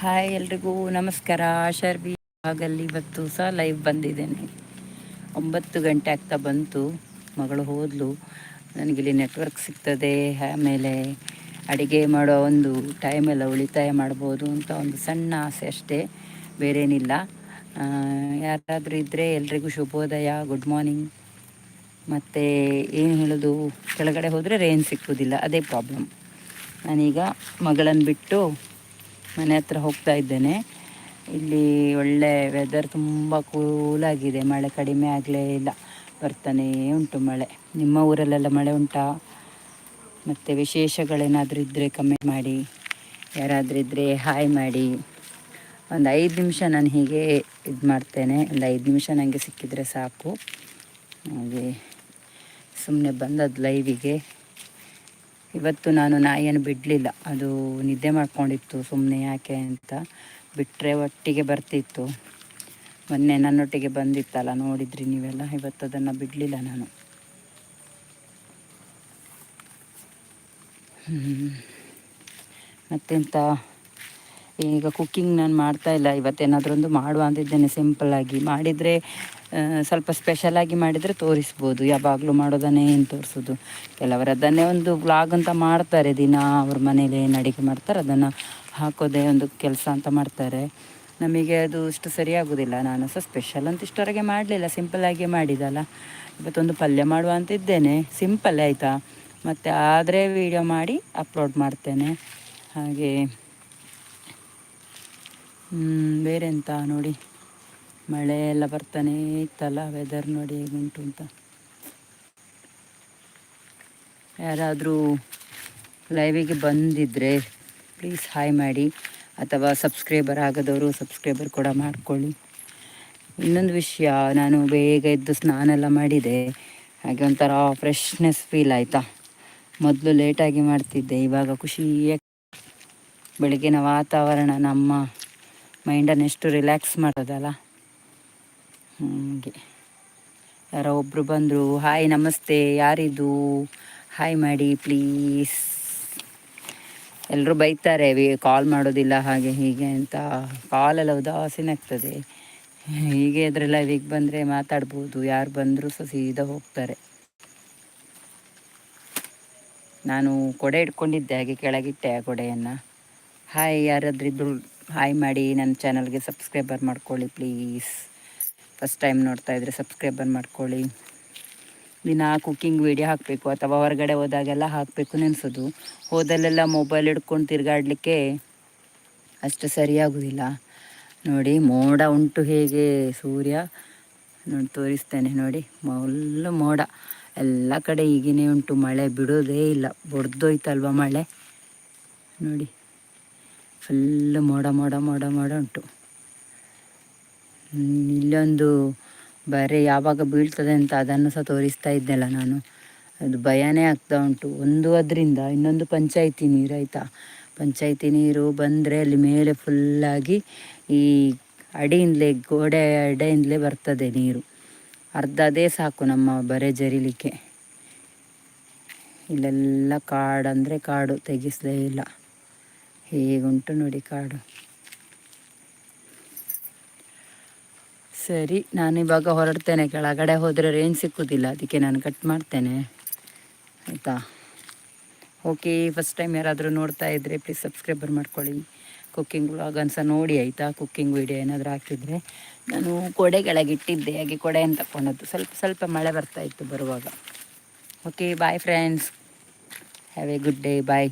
Hi ಎಲ್ರಿಗೂ, ನಮಸ್ಕಾರ. ಶರ್ಬಿ ಆಗಲ್ಲಿ ಇವತ್ತು ಸಹ ಲೈವ್ ಬಂದಿದ್ದೇನೆ. ಒಂಬತ್ತು ಗಂಟೆ ಆಗ್ತಾ ಬಂತು. ಮಗಳು ಹೋದ್ಲು. ನನಗಿಲ್ಲಿ ನೆಟ್ವರ್ಕ್ ಸಿಗ್ತದೆ. ಆಮೇಲೆ ಅಡುಗೆ ಮಾಡೋ ಒಂದು ಟೈಮೆಲ್ಲ ಉಳಿತಾಯ ಮಾಡ್ಬೋದು ಅಂತ ಒಂದು ಸಣ್ಣ ಆಸೆ ಅಷ್ಟೇ. ಬೇರೇನಿಲ್ಲ. ಯಾರಾದರೂ ಇದ್ದರೆ ಎಲ್ರಿಗೂ ಶುಭೋದಯ ಗುಡ್ ಮಾರ್ನಿಂಗ್ ಮತ್ತು ಏನು ಹೇಳೋದು? ಕೆಳಗಡೆ ಹೋದರೆ ರೇಂಜ್ ಸಿಕ್ಕುವುದಿಲ್ಲ ಅದೇ ಪ್ರಾಬ್ಲಮ್ ನಾನೀಗ ಮಗಳನ್ನು ಬಿಟ್ಟು ಮನೆ ಹತ್ರ ಹೋಗ್ತಾ ಇದ್ದೇನೆ. ಇಲ್ಲಿ ಒಳ್ಳೆ ವೆದರ್ ತುಂಬ ಕೂಲಾಗಿದೆ ಮಳೆ ಕಡಿಮೆ ಆಗಲೇ ಇಲ್ಲ. ಬರ್ತಾನೇ ಉಂಟು ಮಳೆ. ನಿಮ್ಮ ಊರಲ್ಲೆಲ್ಲ ಮಳೆ ಉಂಟಾ? ಮತ್ತು ವಿಶೇಷಗಳೇನಾದರೂ ಇದ್ದರೆ ಕಮೆಂಟ್ ಮಾಡಿ. ಯಾರಾದರೂ ಇದ್ದರೆ ಹಾಯ್ ಮಾಡಿ. ಒಂದು ಐದು ನಿಮಿಷ ನಾನು ಹೀಗೆ ಇದು ಮಾಡ್ತೇನೆ. ಒಂದು ಐದು ನಿಮಿಷ ನನಗೆ ಸಿಕ್ಕಿದರೆ ಸಾಕು. ಹಾಗೆ ಸುಮ್ಮನೆ ಬಂದದ್ದು ಲೈವಿಗೆ ಇವತ್ತು ನಾನು ನಾಯಿಯನ್ನು ಬಿಡಲಿಲ್ಲ. ಅದು ನಿದ್ದೆ ಮಾಡ್ಕೊಂಡಿತ್ತು ಸುಮ್ಮನೆ ಯಾಕೆ ಅಂತ ಬಿಟ್ಟರೆ ಒಟ್ಟಿಗೆ ಬರ್ತಿತ್ತು. ಮೊನ್ನೆ ನನ್ನೊಟ್ಟಿಗೆ ಬಂದಿತ್ತಲ್ಲ, ನೋಡಿದ್ರಿ ನೀವೆಲ್ಲ? ಇವತ್ತು ಅದನ್ನು ಬಿಡಲಿಲ್ಲ ನಾನು. ಮತ್ತೆಂತ? ಈಗ ಕುಕ್ಕಿಂಗ್ ನಾನು ಮಾಡ್ತಾ ಇಲ್ಲ. ಇವತ್ತೇನಾದರೂ ಒಂದು ಮಾಡುವ ಅಂತಿದ್ದೇನೆ ಸಿಂಪಲ್ಲಾಗಿ ಮಾಡಿದರೆ ಸ್ವಲ್ಪ ಸ್ಪೆಷಲಾಗಿ ಮಾಡಿದರೆ ತೋರಿಸ್ಬೋದು. ಯಾವಾಗಲೂ ಮಾಡೋದನ್ನೇ ಏನು ತೋರಿಸೋದು. ಕೆಲವರು ಅದನ್ನೇ ಒಂದು ವ್ಲಾಗ್ ಅಂತ ಮಾಡ್ತಾರೆ. ದಿನ ಅವ್ರ ಮನೇಲಿ ಏನು ಅಡುಗೆ ಮಾಡ್ತಾರೆ ಅದನ್ನು ಹಾಕೋದೇ ಒಂದು ಕೆಲಸ ಅಂತ ಮಾಡ್ತಾರೆ. ನಮಗೆ ಅದು ಇಷ್ಟು ಸರಿಯಾಗೋದಿಲ್ಲ. ನಾನು ಸಹ ಸ್ಪೆಷಲ್ ಅಂತ ಇಷ್ಟೊರೆಗೆ ಮಾಡಲಿಲ್ಲ. ಸಿಂಪಲ್ಲಾಗಿ ಮಾಡಿದಲ್ಲ. ಇವತ್ತೊಂದು ಪಲ್ಯ ಮಾಡುವ ಅಂತ ಇದ್ದೇನೆ ಸಿಂಪಲ್ ಆಯಿತಾ? ಮತ್ತು ಆದರೆ ವಿಡಿಯೋ ಮಾಡಿ ಅಪ್ಲೋಡ್ ಮಾಡ್ತೇನೆ. ಹಾಗೆ ಬೇರೆ ಎಂತ ನೋಡಿ. ಮಳೆ ಎಲ್ಲ ಬರ್ತಾನೆ ಇತ್ತಲ್ಲ ವೆದರ್ ನೋಡಿ ಹೇಗುಂಟು ಅಂತ. ಯಾರಾದರೂ ಲೈವಿಗೆ ಬಂದಿದ್ದರೆ ಪ್ಲೀಸ್ ಹಾಯ್ ಮಾಡಿ, ಅಥವಾ ಸಬ್ಸ್ಕ್ರೈಬರ್ ಆಗದವರು ಸಬ್ಸ್ಕ್ರೈಬರ್ ಕೂಡ ಮಾಡ್ಕೊಳ್ಳಿ. ಇನ್ನೊಂದು ವಿಷಯ, ನಾನು ಬೇಗ ಎದ್ದು ಸ್ನಾನ ಎಲ್ಲ ಮಾಡಿದೆ. ಹಾಗೆ ಒಂಥರ ಫ್ರೆಶ್ನೆಸ್ ಫೀಲ್ ಆಯಿತಾ. ಮೊದಲು ಲೇಟಾಗಿ ಮಾಡ್ತಿದ್ದೆ, ಇವಾಗ ಖುಷಿಯಾಗಿ. ಬೆಳಗಿನ ವಾತಾವರಣ ನಮ್ಮ ಮೈಂಡನ್ನು ಎಷ್ಟು ರಿಲ್ಯಾಕ್ಸ್ ಮಾಡೋದಲ್ಲ? ಹಾಗೆ. ಯಾರೋ ಒಬ್ಬರು ಬಂದರು ಹಾಯ್ ನಮಸ್ತೆ, ಯಾರಿದು? ಹಾಯ್ ಮಾಡಿ ಪ್ಲೀಸ್ ಎಲ್ಲರೂ ಬೈತಾರೆ ಕಾಲ್ ಮಾಡೋದಿಲ್ಲ, ಹಾಗೆ, ಹೀಗೆ ಅಂತ. ಕಾಲೆಲ್ಲ ಉದಾಸೀನ ಆಗ್ತದೆ. ಹೀಗೆ ಅದರೆಲ್ಲ ವೀಕ್ ಬಂದರೆ ಮಾತಾಡ್ಬೋದು. ಯಾರು ಬಂದರೂ ಸಹ ಸೀದಾ ಹೋಗ್ತಾರೆ. ನಾನು ಕೊಡೆ ಇಟ್ಕೊಂಡಿದ್ದೆ, ಹಾಗೆ ಕೆಳಗಿಟ್ಟೆ ಆ ಕೊಡೆಯನ್ನು. ಹಾಯ್ ಯಾರಾದ್ರಿದ್ರು ಹಾಯ್ ಮಾಡಿ ನನ್ನ ಚಾನಲ್ಗೆ ಸಬ್ಸ್ಕ್ರೈಬರ್ ಮಾಡ್ಕೊಳ್ಳಿ ಪ್ಲೀಸ್ ಫಸ್ಟ್ ಟೈಮ್ ನೋಡ್ತಾ ಇದ್ರೆ ಸಬ್ಸ್ಕ್ರೈಬರ್ ಮಾಡ್ಕೊಳ್ಳಿ. ದಿನ ಕುಕ್ಕಿಂಗ್ ವೀಡಿಯೋ ಹಾಕಬೇಕು, ಅಥವಾ ಹೊರಗಡೆ ಹೋದಾಗೆಲ್ಲ ಹಾಕಬೇಕು ನೆನೆಸೋದು. ಹೋದಲ್ಲೆಲ್ಲ ಮೊಬೈಲ್ ಹಿಡ್ಕೊಂಡು ತಿರುಗಾಡಲಿಕ್ಕೆ ಅಷ್ಟು ಸರಿಯಾಗೋದಿಲ್ಲ. ನೋಡಿ, ಮೋಡ ಉಂಟು ಹೇಗೆ ಸೂರ್ಯ? ನೋಡಿ, ತೋರಿಸ್ತೇನೆ ನೋಡಿ. ಮೊಲ್ಲು ಮೋಡ. ಎಲ್ಲ ಕಡೆ ಈಗಿನೇ ಉಂಟು, ಮಳೆ ಬಿಡೋದೇ ಇಲ್ಲ. ಬಡ್ದೋಯ್ತಲ್ವ ಮಳೆ? ನೋಡಿ. ಫುಲ್ಲು ಮೋಡ ಮೋಡ ಮೋಡ ಮೋಡ ಉಂಟು. ಇಲ್ಲೊಂದು ಬರೆ ಯಾವಾಗ ಬೀಳ್ತದೆ ಅಂತ ಅದನ್ನು ಸಹ ತೋರಿಸ್ತಾ ಇದ್ದೆಲ್ಲ ನಾನು. ಅದು ಭಯನೇ ಆಗ್ತಾ ಉಂಟು. ಒಂದು ಅದರಿಂದ ಇನ್ನೊಂದು ಪಂಚಾಯಿತಿ ನೀರು, ಆಯಿತಾ? ಪಂಚಾಯಿತಿ ನೀರು ಬಂದರೆ ಅಲ್ಲಿ ಮೇಲೆ ಫುಲ್ಲಾಗಿ ಈ ಅಡಿಯಿಂದಲೇ, ಗೋಡೆ ಅಡೆಯಿಂದಲೇ ಬರ್ತದೆ ನೀರು. ಅರ್ಧ ಅದೇ ಸಾಕು ನಮ್ಮ ಬರೆ ಜರಿಲಿಕ್ಕೆ. ಇಲ್ಲೆಲ್ಲ ಕಾಡಂದರೆ ಕಾಡು, ತೆಗಿಸಲೇ ಇಲ್ಲ. ಹೇಗುಂಟು ನೋಡಿ ಕಾಡು. ಸರಿ, ನಾನು ಇವಾಗ ಹೊರಡ್ತೇನೆ, ಕೆಳಗಡೆ ಹೋದರೆ ರೇಂಜ್ ಸಿಕ್ಕುವುದಿಲ್ಲ ಅದಕ್ಕೆ ನಾನು ಕಟ್ ಮಾಡ್ತೇನೆ. ಆಯಿತಾ? ಓಕೆ ಫಸ್ಟ್ ಟೈಮ್ ಯಾರಾದರೂ ನೋಡ್ತಾ ಇದ್ದರೆ ಪ್ಲೀಸ್ ಸಬ್ಸ್ಕ್ರೈಬರ್ ಮಾಡ್ಕೊಳ್ಳಿ. ಕುಕ್ಕಿಂಗ್ ವ್ಲಾಗ್ ಅನ್ಸ ನೋಡಿ, ಆಯಿತಾ? ಕುಕ್ಕಿಂಗ್ ವೀಡಿಯೋ ಏನಾದರೂ ಹಾಕಿದರೆ. ನಾನು ಕೊಡೆ ಕೆಳಗಿಟ್ಟಿದ್ದೆ ಹಾಗೆ ಕೊಡೆಯನ್ನು ತಗೊಂಡದ್ದು ಸ್ವಲ್ಪ ಸ್ವಲ್ಪ ಮಳೆ ಬರ್ತಾ ಇತ್ತು ಬರುವಾಗ. Okay bye friends have a good day bye